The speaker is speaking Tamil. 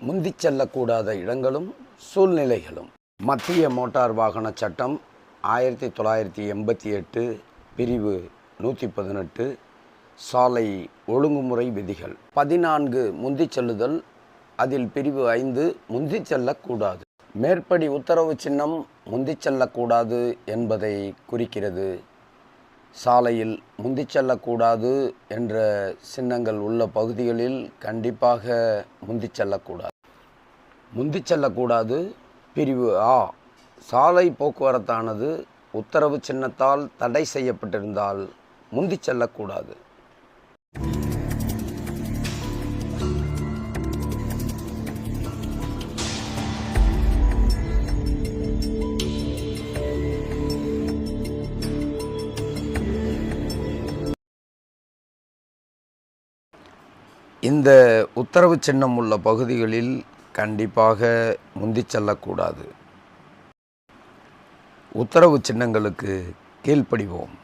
முந்தி செல்லக்கூடாத இடங்களும் சூழ்நிலைகளும். மத்திய மோட்டார் வாகன சட்டம் ஆயிரத்தி தொள்ளாயிரத்தி எண்பத்தி எட்டு பிரிவு நூற்றி பதினெட்டு சாலை ஒழுங்குமுறை விதிகள். பதினான்கு முந்தி செல்லுதல் அதில் பிரிவு ஐந்து முந்தி செல்லக்கூடாது. மேற்படி உத்தரவு சின்னம் முந்தி செல்லக்கூடாது என்பதை குறிக்கிறது. சாலையில் முந்தி செல்லக்கூடாது என்ற சின்னங்கள் உள்ள பகுதிகளில் கண்டிப்பாக முந்தி செல்லக்கூடாது. முந்தி செல்லக்கூடாது. பிரிவு ஆ. சாலை போக்குவரத்தானது உத்தரவு சின்னத்தால் தடை செய்யப்பட்டிருந்தால் முந்தி செல்லக்கூடாது. இந்த உத்தரவு சின்னம் உள்ள பகுதிகளில் கண்டிப்பாக முந்திச் செல்லக்கூடாது. உத்தரவு சின்னங்களுக்கு கீழ்ப்படிவோம்.